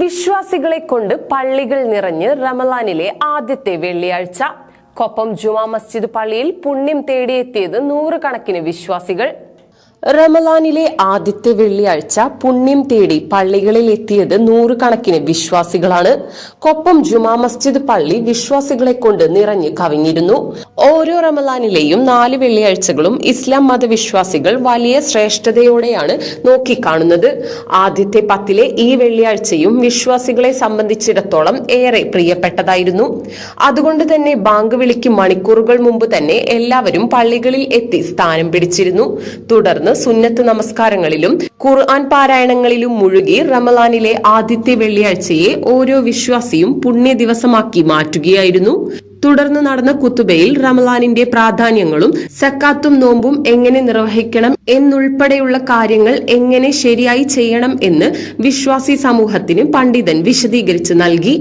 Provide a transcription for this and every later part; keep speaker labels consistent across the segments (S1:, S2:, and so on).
S1: വിശ്വാസികളെ കൊണ്ട് പള്ളികൾ നിറഞ്ഞ് റമലാനിലെ ആദ്യത്തെ വെള്ളിയാഴ്ച. കൊപ്പം ജുമാ മസ്ജിദ് പള്ളിയിൽ പുണ്യം തേടിയെത്തിയത് നൂറുകണക്കിന് വിശ്വാസികൾ. റമലാനിലെ ആദ്യത്തെ വെള്ളിയാഴ്ച പുണ്യം തേടി പള്ളികളിൽ എത്തിയത് നൂറുകണക്കിന് വിശ്വാസികളാണ്. കൊപ്പം ജുമാ മസ്ജിദ് പള്ളി വിശ്വാസികളെ കൊണ്ട് നിറഞ്ഞു കവിഞ്ഞിരുന്നു. ഓരോ റമലാനിലെയും നാല് വെള്ളിയാഴ്ചകളും ഇസ്ലാം മതവിശ്വാസികൾ വലിയ ശ്രേഷ്ഠതയോടെയാണ് നോക്കിക്കാണുന്നത്. ആദ്യത്തെ പത്തിലെ ഈ വെള്ളിയാഴ്ചയും വിശ്വാസികളെ സംബന്ധിച്ചിടത്തോളം ഏറെ പ്രിയപ്പെട്ടതായിരുന്നു. അതുകൊണ്ട് തന്നെ ബാങ്ക് വിളിക്ക് മണിക്കൂറുകൾ മുമ്പ് തന്നെ എല്ലാവരും പള്ളികളിൽ എത്തി സ്ഥാനം പിടിച്ചിരുന്നു. തുടർന്ന് സുന്നത്ത് നമസ്കാരങ്ങളിലും ഖുർആൻ പാരായണങ്ങളിലും മുഴുകി റമലാനിലെ ആദ്യത്തെ വെള്ളിയാഴ്ചയെ ഓരോ വിശ്വാസിയും പുണ്യ ദിവസമാക്കി മാറ്റുകയായിരുന്നു. തുടർന്ന് നടന്ന കുത്തുബയിൽ റമലാനിന്റെ പ്രാധാന്യങ്ങളും സക്കാത്തും നോമ്പും എങ്ങനെ നിർവഹിക്കണം എന്നുൾപ്പെടെയുള്ള കാര്യങ്ങൾ എങ്ങനെ ശരിയായി ചെയ്യണം എന്ന് വിശ്വാസി സമൂഹത്തിന് പണ്ഡിതൻ വിശദീകരിച്ച് നൽകി.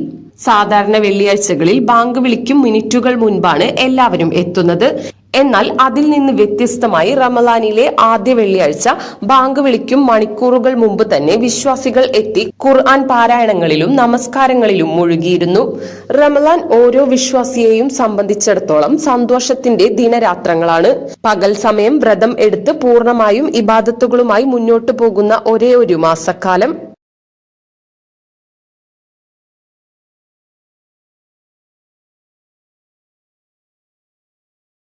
S1: സാധാരണ വെള്ളിയാഴ്ചകളിൽ ബാങ്ക് വിളിക്കും മിനിറ്റുകൾ മുൻപാണ് എല്ലാവരും എത്തുന്നത്. എന്നാൽ അതിൽ നിന്ന് വ്യത്യസ്തമായി റമലാനിലെ ആദ്യ വെള്ളിയാഴ്ച ബാങ്ക് വിളിക്കും മണിക്കൂറുകൾ മുമ്പ് തന്നെ വിശ്വാസികൾ എത്തി ഖുർആൻ പാരായണങ്ങളിലും നമസ്കാരങ്ങളിലും മുഴുകിയിരുന്നു. റമലാൻ ഓരോ വിശ്വാസിയെയും സംബന്ധിച്ചിടത്തോളം സന്തോഷത്തിന്റെ ദിനരാത്രങ്ങളാണ്. പകൽ സമയം വ്രതം എടുത്ത് പൂർണമായും ഇബാദത്തുകളുമായി മുന്നോട്ടു പോകുന്ന ഒരേ ഒരു മാസക്കാലം.